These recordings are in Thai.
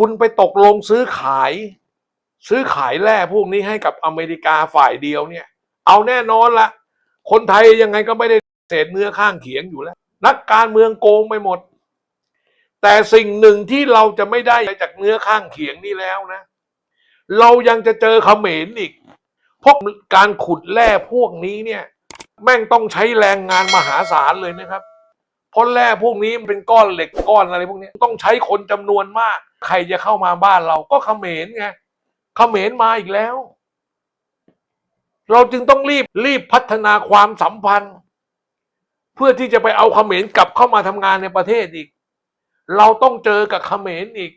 คุณไปตกลงซื้อขาย ซื้อขายแร่พวกนี้ให้กับอเมริกาฝ่ายเดียวเนี่ย เอาแน่นอนละคนไทยยังไงก็ไม่ได้เศษเนื้อข้างเขียงอยู่แล้ว นักการเมืองโกงไปหมด แต่สิ่งหนึ่งที่เราจะไม่ได้จากเนื้อข้างเขียงนี่แล้วนะ เรายังจะเจอเขมรอีกพราะการขุดแร่พวกนี้เนี่ย แม่งต้องใช้แรงงานมหาศาลเลยนะครับ เพราะแร่พวกนี้มันเป็นก้อนเหล็กก้อนอะไรพวกนี้ต้องใช้คนจำนวนมาก ใครจะเข้ามาบ้านเราก็เขมรไงเขมรมาอีกแล้ว เราจึงต้องรีบรีบพัฒนาความสัมพันธ์ เพื่อที่จะไปเอาเขมรกลับเข้ามาทำงานในประเทศอีก เราต้องเจอกับเขมรอีก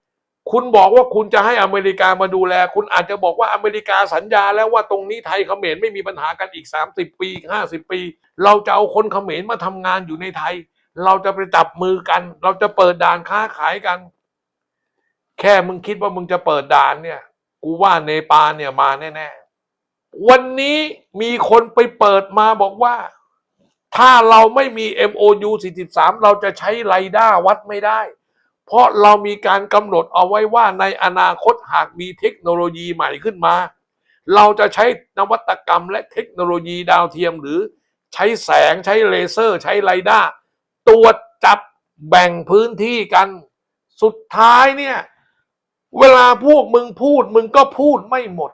คุณบอกว่าคุณจะให้อเมริกามาดูแล คุณอาจจะบอกว่าอเมริกาสัญญาแล้วว่าตรงนี้ไทยเขมรไม่มีปัญหากันอีก 30 ปี 50 ปี เราจะเอาคนเขมรมาทำงานอยู่ในไทย เราจะไปจับมือกัน เราจะเปิดด่านค้าขายกัน แค่มึงคิดว่ามึงจะเปิดด่านเนี่ย กูว่าเนปาลเนี่ยมาแน่ๆ วันนี้มีคนไปเปิดมาบอกว่า ถ้าเราไม่มี MOU 43 เราจะใช้ไรด้าวัดไม่ได้ เพราะเรามีการกำหนดเอาไว้ว่าในอนาคตหากมีเทคโนโลยีใหม่ขึ้นมา เราจะใช้นวัตกรรมและเทคโนโลยีดาวเทียมหรือใช้แสงใช้เลเซอร์ ใช้ไรด้า ตรวจจับแบ่งพื้นที่กัน สุดท้ายเนี่ย เวลาพวกมึงพูด มึงก็พูดไม่หมด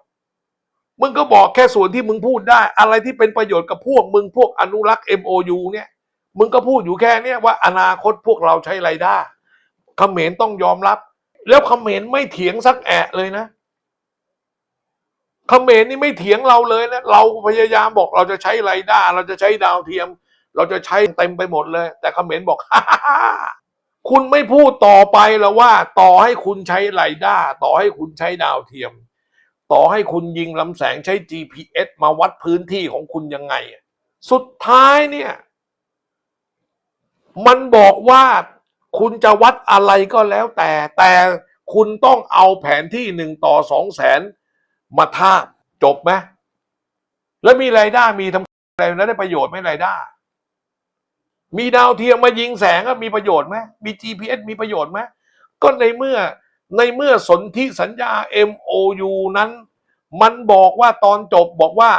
มึงก็บอกแค่ส่วนที่มึงพูดได้ อะไรที่เป็นประโยชน์กับพวกมึงพวกอนุรักษ์ MOU เนี่ย มึงก็พูดอยู่แค่เนี้ยว่าอนาคตพวกเราใช้ไรด้าเขมรต้องยอมรับ แล้วเขมรไม่เถียงสักแอะเลยนะเขมรนี่ไม่เถียงเราเลยนะเราพยายามบอกเราจะใช้ไรด้าเราจะใช้ดาวเทียม เราจะใช้เต็มไปหมดเลย แต่เขมรบอกคุณไม่พูดต่อไปแล้วว่า ต่อให้คุณใช้ไรด้าต่อให้คุณใช้ดาวเทียม ต่อให้คุณยิงลำแสงใช้ GPS มาวัดพื้นที่ของคุณยังไง สุดท้ายเนี่ย มันบอกว่าคุณจะวัดอะไรก็แล้วแต่แต่คุณต้องเอาแผนที่หนึ่งต่อสองแสนมาท่าจบไหมแล้วมีไรายได้มีทำอะไรแล้วได้ประโยชน์ไหมไรายได้ มีดาวเทียมมายิงแสงมีประโยชน์ไหมมี GPS มีประโยชน์ไหมก็ในเมื่อในเมื่อสนธิสัญญา MOU นั้น มันบอกว่าตอนจบบอกว่า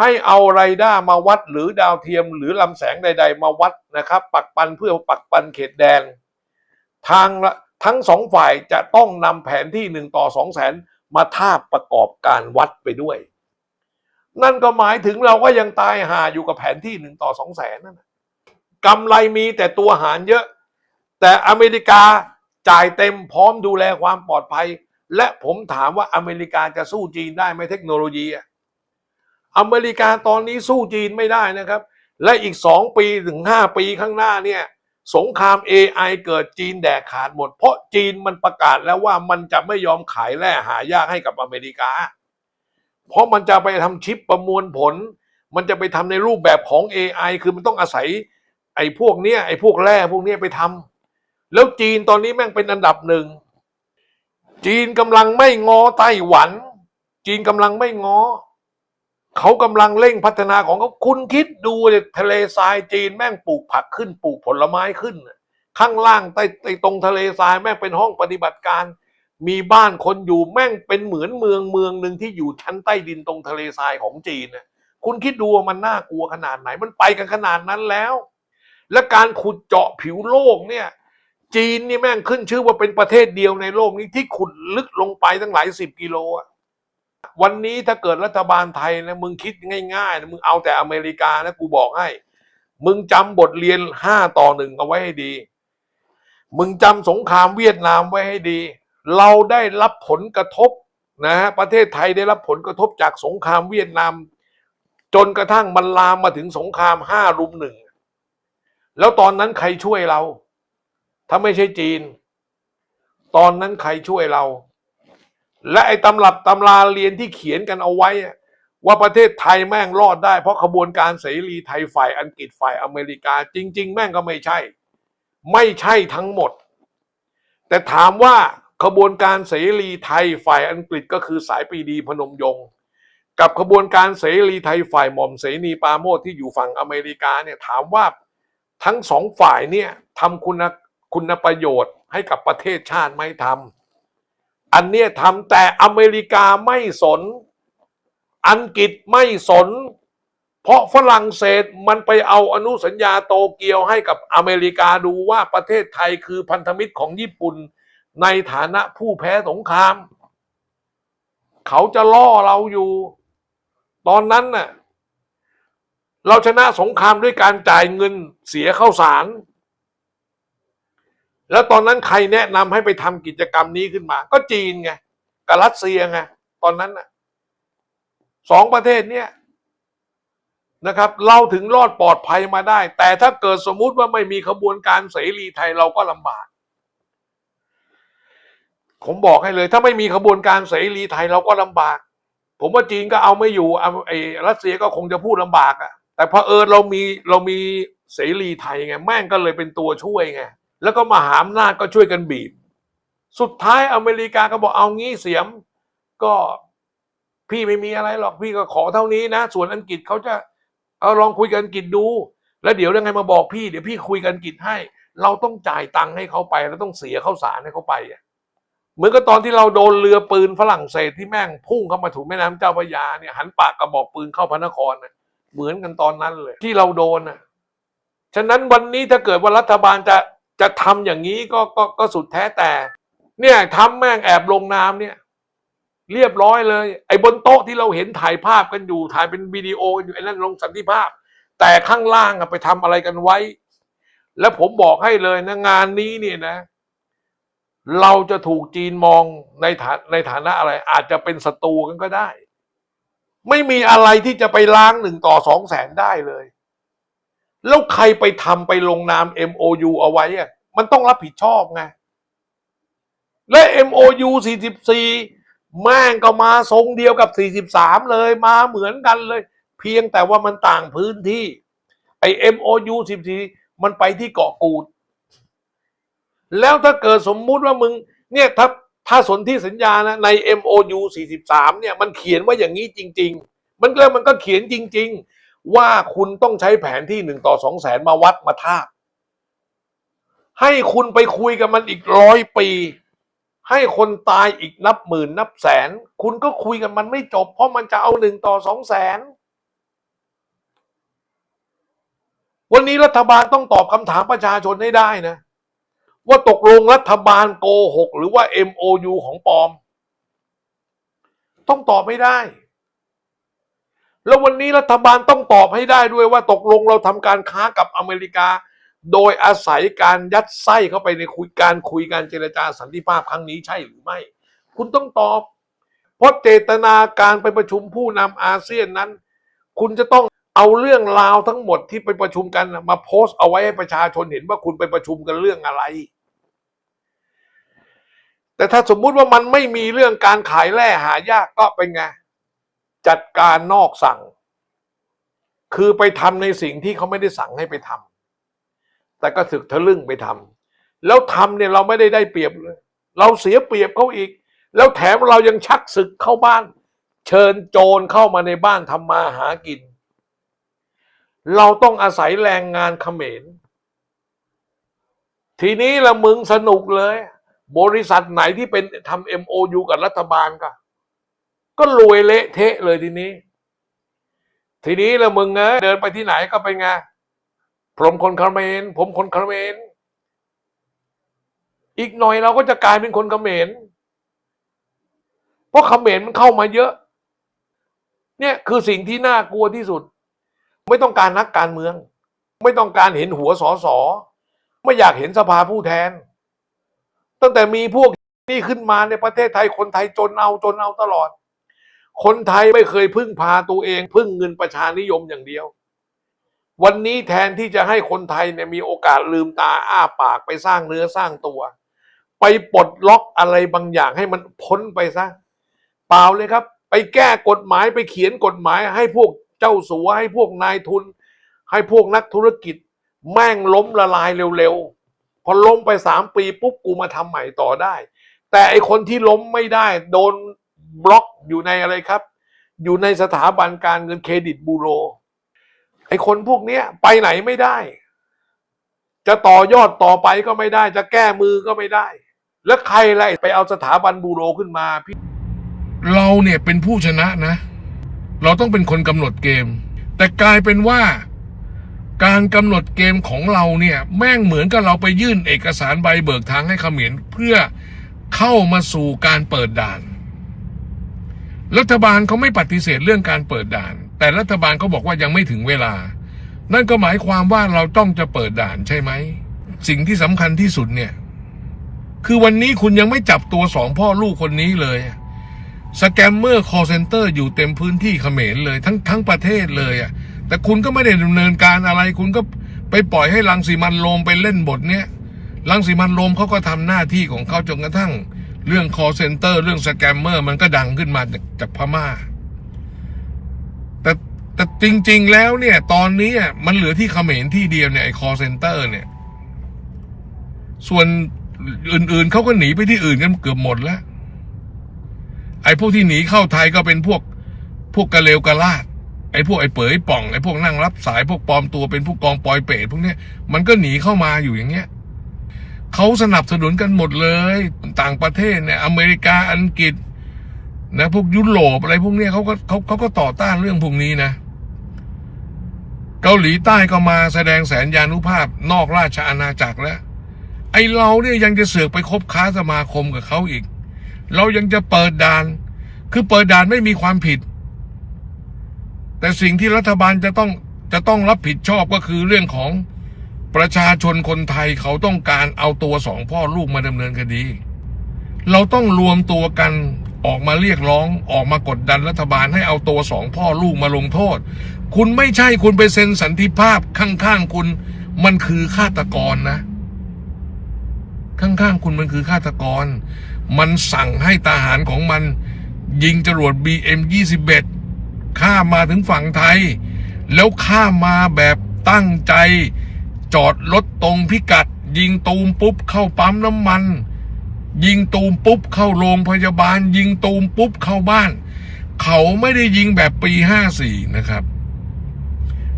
ให้เอาไรด้ามาวัดหรือดาวเทียมหรือลำแสงใด ๆ มาวัดนะครับ ปักปันเพื่อปักปันเขตแดน ทางละทั้งสองฝ่ายจะต้องนำแผนที่หนึ่งต่อสองแสนมาท่าประกอบการวัดไปด้วย นั่นก็หมายถึงเราก็ยังตายหาอยู่กับแผนที่หนึ่งต่อสองแสนนั่นน่ะ กำไรมีแต่ตัวหารเยอะ แต่อเมริกาจ่ายเต็มพร้อมดูแลความปลอดภัย และผมถามว่าอเมริกาจะสู้จีนได้ไหมเทคโนโลยีอะอเมริกาตอนนี้สู้จีนไม่ได้นะครับ และอีกสองปีถึงห้าปีข้างหน้าเนี่ยสงคราม AI เกิดจีนแดกขาดหมด เพราะจีนมันประกาศแล้วว่ามันจะไม่ยอมขายแร่หายากให้กับอเมริกา เพราะมันจะไปทำชิปประมวลผล มันจะไปทำในรูปแบบของ AI คือมันต้องอาศัย ไอ้พวกเนี้ยไอ้พวกแร่พวกเนี้ยไปทำแล้วจีนตอนนี้แม่งเป็นอันดับหนึ่ง จีนกำลังไม่งอไต้หวัน จีนกำลังไม่งอเขากำลังเร่งพัฒนาของเขาคุณคิดดูเลยทะเลทรายจีนแม่งปลูกผักขึ้นปลูกผลไม้ขึ้น ข้างล่างใต้ใต้ตรงทะเลทรายแม่งเป็นห้องปฏิบัติการ มีบ้านคนอยู่แม่งเป็นเหมือนเมืองเมืองหนึ่งที่อยู่ชั้นใต้ดินตรงทะเลทรายของจีนนะคุณคิดดูมันน่ากลัวขนาดไหน มันไปกันขนาดนั้นแล้ว และการขุดเจาะผิวโลกเนี่ย จีนนี่แม่งขึ้นชื่อว่าเป็นประเทศเดียวในโลกนี้ที่ขุดลึกลงไปตั้งหลายสิบกิโลอะวันนี้ถ้าเกิดรัฐบาลไทยนะมึงคิดง่ายๆนะมึงเอาแต่อเมริกานะกูบอกให้ มึงจำบทเรียนห้าต่อหนึ่งเอาไว้ให้ดี มึงจำสงครามเวียดนามไว้ให้ดี เราได้รับผลกระทบนะฮะประเทศไทยได้รับผลกระทบจากสงครามเวียดนาม จนกระทั่งมันลามมาถึงสงครามห้ารุมหนึ่ง แล้วตอนนั้นใครช่วยเรา ถ้าไม่ใช่จีน ตอนนั้นใครช่วยเรา และไอ้ตำรับตำราเรียนที่เขียนกันเอาไว้ ว่าประเทศไทยแม่งรอดได้ เพราะขบวนการเสรีไทยฝ่ายอังกฤษฝ่ายอเมริกา จริง ๆ แม่งก็ไม่ใช่ ไม่ใช่ทั้งหมด แต่ถามว่าขบวนการเสรีไทยฝ่ายอังกฤษก็คือสายปีดีพนมยงค์กับขบวนการเสรีไทยฝ่ายหม่อมเสนีปาโมทที่อยู่ฝั่งอเมริกาเนี่ยถามว่า ทั้งสองฝ่ายเนี่ยทำคุณคุณประโยชน์ให้กับประเทศชาติไหม่ทอันเนี้ยทำแต่อเมริกาไม่สน อังกฤษไม่สน เพราะฝรั่งเศสมันไปเอาอนุสัญญาโตเกียวให้กับอเมริกาดูว่าประเทศไทยคือพันธมิตรของญี่ปุ่นในฐานะผู้แพ้สงคราม เขาจะล่อเราอยู่ ตอนนั้นน่ะ เราชนะสงครามด้วยการจ่ายเงินเสียเข้าสาร แล้วตอนนั้นใครแนะนำให้ไปทำกิจกรรมนี้ขึ้นมา ก็จีนไงกับรัสเซียไงตอนนั้นน่ะสองประเทศเนี้ยนะครับ เราถึงรอดปลอดภัยมาได้ แต่ถ้าเกิดสมมุติว่าไม่มีขบวนการเสรีไทยเราก็ลำบาก ผมบอกให้เลย ถ้าไม่มีขบวนการเสรีไทยเราก็ลำบาก ผมว่าจีนก็เอาไม่อยู่เอาไอ้รัสเซียก็คงจะพูดลำบากอะ แต่พอเผอญเรามีเรามีเสรีไทยไงแม่งก็เลยเป็นตัวช่วยไงแล้วก็มหาอำนาจก็ช่วยกันบีบ สุดท้ายอเมริกาก็บอกเอางี้เสียม ก็พี่ไม่มีอะไรหรอกพี่ก็ขอเท่านี้นะ ส่วนอังกฤษเขาจะเอาลองคุยกันอังกฤษดู แล้วเดี๋ยวยังไงมาบอกพี่เดี๋ยวพี่คุยกันอังกฤษให้ เราต้องจ่ายตังค์ให้เขาไปแล้วต้องเสียข้าวสารให้เขาไปอะเหมือนกับตอนที่เราโดนเรือปืนฝรั่งเศสที่แม่งพุ่งเข้ามาถูกแม่น้ำเจ้าพระยาเนี่ยหันปากกระบอกปืนเข้าพระนครน่ะ เหมือนกันตอนนั้นเลย ที่เราโดนน่ะฉะนั้นวันนี้ถ้าเกิดว่ารัฐบาลจะจะทำอย่างนี้ก็ก็ก็สุดแท้แต่ เนี่ยทำแม่งแอบลงน้ำเนี่ย เรียบร้อยเลย ไอ้บนโต๊ะที่เราเห็นถ่ายภาพกันอยู่ถ่ายเป็นวิดีโอกันอยู่ไอ้นั่นลงสันติภาพ แต่ข้างล่างอะไปทำอะไรกันไว้ แล้วผมบอกให้เลยนะงานนี้เนี่ยนะ เราจะถูกจีนมองในฐานในฐานะอะไร อาจจะเป็นศัตรูกันก็ได้ ไม่มีอะไรที่จะไปล้างหนึ่งต่อสองแสนได้เลย แล้วใครไปทำไปลงนาม MOU เอาไว้อะมันต้องรับผิดชอบไง และ MOU 44 แม่งก็มาทรงเดียวกับ 43 เลยมาเหมือนกันเลย เพียงแต่ว่ามันต่างพื้นที่ไอ้ MOU 14 มันไปที่เกาะกูด แล้วถ้าเกิดสมมุติว่ามึง เนี่ยถ้า ถ้าสนที่สัญญานะใน MOU 43 เนี่ยมันเขียนว่าอย่างนี้จริง ๆ มันก็มันก็เขียนจริง ๆ ว่าคุณต้องใช้แผนที่หนึ่งต่อสองแสนมาวัดมาทาบให้คุณไปคุยกับมันอีกร้อยปี ให้คนตายอีกนับหมื่นนับแสน คุณก็คุยกันมันไม่จบ เพราะมันจะเอาหนึ่งต่อสองแสนวันนี้รัฐบาลต้องตอบคำถามประชาชนให้ได้นะ ว่าตกลงรัฐบาลโกหกหรือว่า MOU ของปลอม ต้องตอบไม่ได้ แล้ววันนี้รัฐบาลต้องตอบให้ได้ด้วยว่าตกลงเราทำการค้ากับอเมริกา โดยอาศัยการยัดไส้เข้าไปในคุยการคุยการเจรจาสันติภาพครั้งนี้ใช่หรือไม่ คุณต้องตอบ เพราะเจตนาการไปประชุมผู้นำอาเซียนนั้น คุณจะต้องเอาเรื่องราวทั้งหมดที่ไปประชุมกันมาโพสต์เอาไว้ให้ประชาชนเห็นว่าคุณไปประชุมกันเรื่องอะไร แต่ถ้าสมมุติว่ามันไม่มีเรื่องการขายแร่หายากก็เป็นไง จัดการนอกสั่ง คือไปทำในสิ่งที่เขาไม่ได้สั่งให้ไปทำแต่ก็ถึกทะลึ่งไปทำแล้วทำเนี่ยเราไม่ได้ได้เปรียบเลย เราเสียเปรียบเขาอีก แล้วแถมเรายังชักศึกเข้าบ้าน เชิญโจรเข้ามาในบ้านทำมาหากิน เราต้องอาศัยแรงงานเขมร ทีนี้ละมึงสนุกเลย บริษัทไหนที่เป็นทำ MOU กับรัฐบาลก็ก็รวยเละเทะเลยทีนี้ ทีนี้ละมึงเอ้ยเดินไปที่ไหนก็ไปนไงผมคนเขมรผมคนเขมรอีกหน่อยเราก็จะกลายเป็นคนเขมรเพราะเขมรมันเข้ามาเยอะ เนี่ยคือสิ่งที่น่ากลัวที่สุด ไม่ต้องการนักการเมือง ไม่ต้องการเห็นหัวสอสอไม่อยากเห็นสภาผู้แทน ตั้งแต่มีพวกนี้ขึ้นมาในประเทศไทยคนไทยจนเอาจนเอาตลอด คนไทยไม่เคยพึ่งพาตัวเอง พึ่งเงินประชานิยมอย่างเดียว วันนี้แทนที่จะให้คนไทยเนี่ยมีโอกาสลืมตาอ้าปากไปสร้างเนื้อสร้างตัว ไปปลดล็อกอะไรบางอย่างให้มันพ้นไปซะเปล่าเลยครับ ไปแก้กฎหมายไปเขียนกฎหมาย ให้พวกเจ้าสัวให้พวกนายทุน ให้พวกนักธุรกิจ แม่งล้มละลายเร็วๆ พอล้มไปสามปีปุ๊บกูมาทำใหม่ต่อได้ แต่ไอคนที่ล้มไม่ได้ โดนบล็อกอยู่ในอะไรครับ อยู่ในสถาบันการเงินเครดิตบูโร ไอคนพวกเนี้ยไปไหนไม่ได้ จะต่อยอดต่อไปก็ไม่ได้ จะแก้มือก็ไม่ได้ แล้วใครไล่ไปเอาสถาบันบูโรขึ้นมาพี่เราเนี่ยเป็นผู้ชนะนะ เราต้องเป็นคนกำหนดเกม แต่กลายเป็นว่า การกำหนดเกมของเราเนี่ยแม่งเหมือนกับเราไปยื่นเอกสารใบเบิกทางให้เขมรเพื่อเข้ามาสู่การเปิดด่าน รัฐบาลเขาไม่ปฏิเสธเรื่องการเปิดด่าน แต่รัฐบาลเขาบอกว่ายังไม่ถึงเวลา นั่นก็หมายความว่าเราต้องจะเปิดด่านใช่ไหม สิ่งที่สำคัญที่สุดเนี่ย คือวันนี้คุณยังไม่จับตัวสองพ่อลูกคนนี้เลยสแกมเมอร์คอเซนเตอร์อยู่เต็มพื้นที่เขมรเลย ทั้งทั้งประเทศเลยอะ แต่คุณก็ไม่ได้ดำเนินการอะไร คุณก็ไปปล่อยให้ลังสีมันโรมไปเล่นบทเนี้ยลังสีมันโรมเขาก็ทำหน้าที่ของเขาจนกระทั่ง เรื่องคอเซนเตอร์ เรื่องสแกมเมอร์ มันก็ดังขึ้นมาจากจากพม่า แต่แต่จริง ๆ แล้วเนี่ย ตอนนี้มันเหลือที่เขมรที่เดียวเนี่ยไอ้คอเซนเตอร์เนี่ย ส่วนอื่น ๆเขาก็หนีไปที่อื่นกันเกือบหมดแล้ว ไอ้พวกที่หนีเข้าไทยก็เป็นพวกพวกกะเลวกะลาด ไอ้พวกไอ้เป๋ยป่องไอ้พวกนั่งรับสายพวกปลอมตัวเป็นพวกกองปอยเปรตพวกเนี้ยมันก็หนีเข้ามาอยู่อย่างเงี้ยเขาสนับสนุนกันหมดเลย ต่างประเทศเนี่ยอเมริกาอังกฤษนะพวกยุโรปอะไรพวกเนี้ยเขาก็เขาเขาก็ต่อต้านเรื่องพวกนี้นะ เกาหลีใต้ก็มาแสดงแสนยานุภาพนอกราชอาณาจักรแล้ว ไอเราเนี่ยยังจะเสือกไปคบค้าสมาคมกับเขาอีก เรายังจะเปิดด่าน คือเปิดด่านไม่มีความผิด แต่สิ่งที่รัฐบาลจะต้องจะต้องรับผิดชอบก็คือเรื่องของประชาชนคนไทยเขาต้องการเอาตัวสองพ่อลูกมาดำเนินคดี เราต้องรวมตัวกันออกมาเรียกร้องออกมากดดันรัฐบาลให้เอาตัวสองพ่อลูกมาลงโทษ คุณไม่ใช่คุณไปเซ็นสันติภาพข้างๆคุณ มันคือฆาตกรนะ ข้างๆคุณมันคือฆาตกร มันสั่งให้ทหารของมัน ยิงจรวด BM21 ข้ามมาถึงฝั่งไทย แล้วข้ามมาแบบตั้งใจ จอดรถตรงพิกัด ยิงตูมปุ๊บเข้าปั๊มน้ำมัน ยิงตูมปุ๊บเข้าโรงพยาบาล ยิงตูมปุ๊บเข้าบ้าน เขาไม่ได้ยิงแบบปี54นะครับ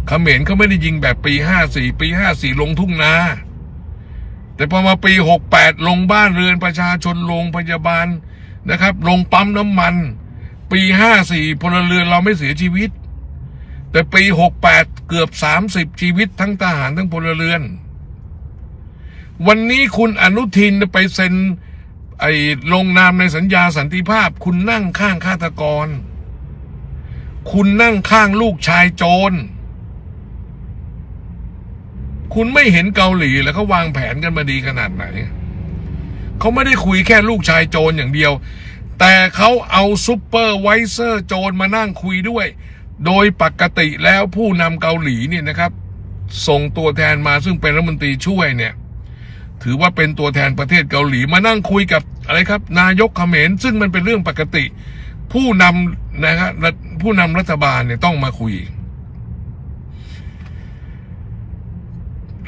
เขมรเขาไม่ได้ยิงแบบปี54ปี54ลงทุ่งนาแต่พอมาปี 68 ลงบ้านเรือนประชาชนโรงพยาบาลนะครับ ลงปั๊มน้ำมัน ปี54พลเรือนเราไม่เสียชีวิต แต่ปี68เกือบ30ชีวิตทั้งทหารทั้งพลเรือน วันนี้คุณอนุทินไปเซ็นไอ้ลงนามในสัญญาสันติภาพ คุณนั่งข้างฆาตกร คุณนั่งข้างลูกชายโจร คุณไม่เห็นเกาหลีแล้วเขาวางแผนกันมาดีขนาดไหน เขาไม่ได้คุยแค่ลูกชายโจรอย่างเดียว แต่เขาเอาซูเปอร์ไวเซอร์โจรมานั่งคุยด้วย โดยปกติแล้วผู้นำเกาหลีเนี่ยนะครับ ส่งตัวแทนมาซึ่งเป็นรัฐมนตรีช่วยเนี่ย ถือว่าเป็นตัวแทนประเทศเกาหลีมานั่งคุยกับอะไรครับ นายกเขมรซึ่งมันเป็นเรื่องปกติ ผู้นำนะครับผู้นำรัฐบาลเนี่ยต้องมาคุย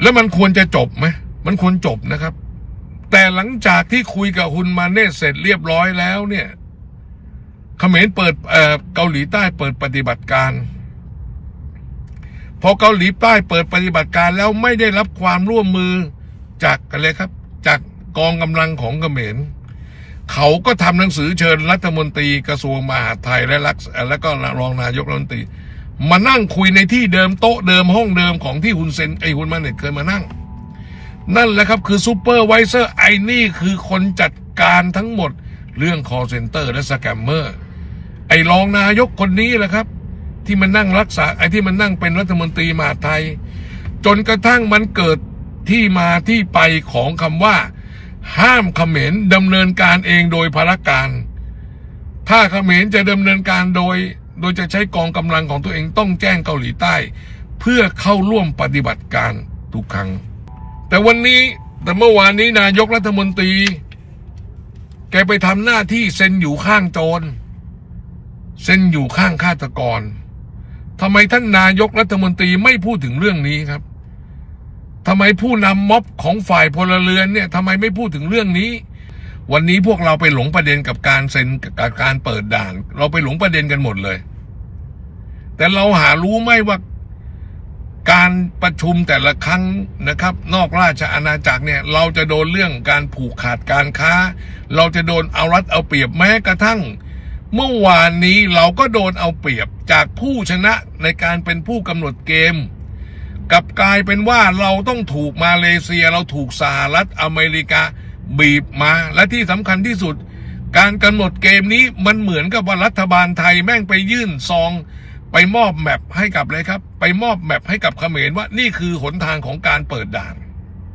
แล้วมันควรจะจบไหมมันควรจบนะครับ แต่หลังจากที่คุยกับฮุนมาเนตเสร็จเรียบร้อยแล้วเนี่ยเขมรเปิดเออเกาหลีใต้เปิดปฏิบัติการพอเกาหลีใต้เปิดปฏิบัติการแล้วไม่ได้รับความร่วมมือจากอะไรครับ จากกองกำลังของเขมรเขาก็ทำหนังสือเชิญรัฐมนตรีกระทรวงมหาดไทยและรักแล้วก็รองนายกรัฐมนตรี มานั่งคุยในที่เดิมโต๊ะเดิมห้องเดิมของที่ฮุนเซนไอฮุนมาเน็ตเคยมานั่ง นั่นแหละครับคือซูเปอร์ไวเซอร์ไอ้นี่คือคนจัดการทั้งหมด เรื่อง call center และสแกมเมอร์ไอ้รองนายกคนนี้แหละครับ ที่มันนั่งรักษาไอ้ที่มันนั่งเป็นรัฐมนตรีมหาไทย จนกระทั่งมันเกิดที่มาที่ไปของคำว่า ห้ามเขมรดำเนินการเองโดยพารการ ถ้าเขมรจะดำเนินการโดย โดยจะใช้กองกำลังของตัวเองต้องแจ้งเกาหลีใต้ เพื่อเข้าร่วมปฏิบัติการทุกครั้ง แต่วันนี้แต่เมื่อวานนี้นายกรัฐมนตรี แกไปทำหน้าที่เซ็นอยู่ข้างโจรเซ็นอยู่ข้างฆาตกรทำไมท่านนายกรัฐมนตรีไม่พูดถึงเรื่องนี้ครับทำไมผู้นำม็อบของฝ่ายพลเรือนเนี่ยทำไมไม่พูดถึงเรื่องนี้ วันนี้พวกเราไปหลงประเด็นกับการเซ็นกับการเปิดด่าน เราไปหลงประเด็นกันหมดเลย แต่เราหารู้ไหมว่า การประชุมแต่ละครั้งนะครับ นอกราชอาณาจักรเนี่ยเราจะโดนเรื่องการผูกขาดการค้า เราจะโดนเอารัดเอาเปรียบแม้กระทั่ง เมื่อวานนี้เราก็โดนเอาเปรียบจากผู้ชนะในการเป็นผู้กำหนดเกมกลับกลายเป็นว่าเราต้องถูกมาเลเซียเราถูกสหรัฐอเมริกาบีบมา และที่สำคัญที่สุด การกำหนดเกมนี้มันเหมือนกับว่ารัฐบาลไทยแม่งไปยื่นซอง ไปมอบแมปให้กับเลยครับ ไปมอบแมปให้กับเขมรว่านี่คือหนทางของการเปิดด่าน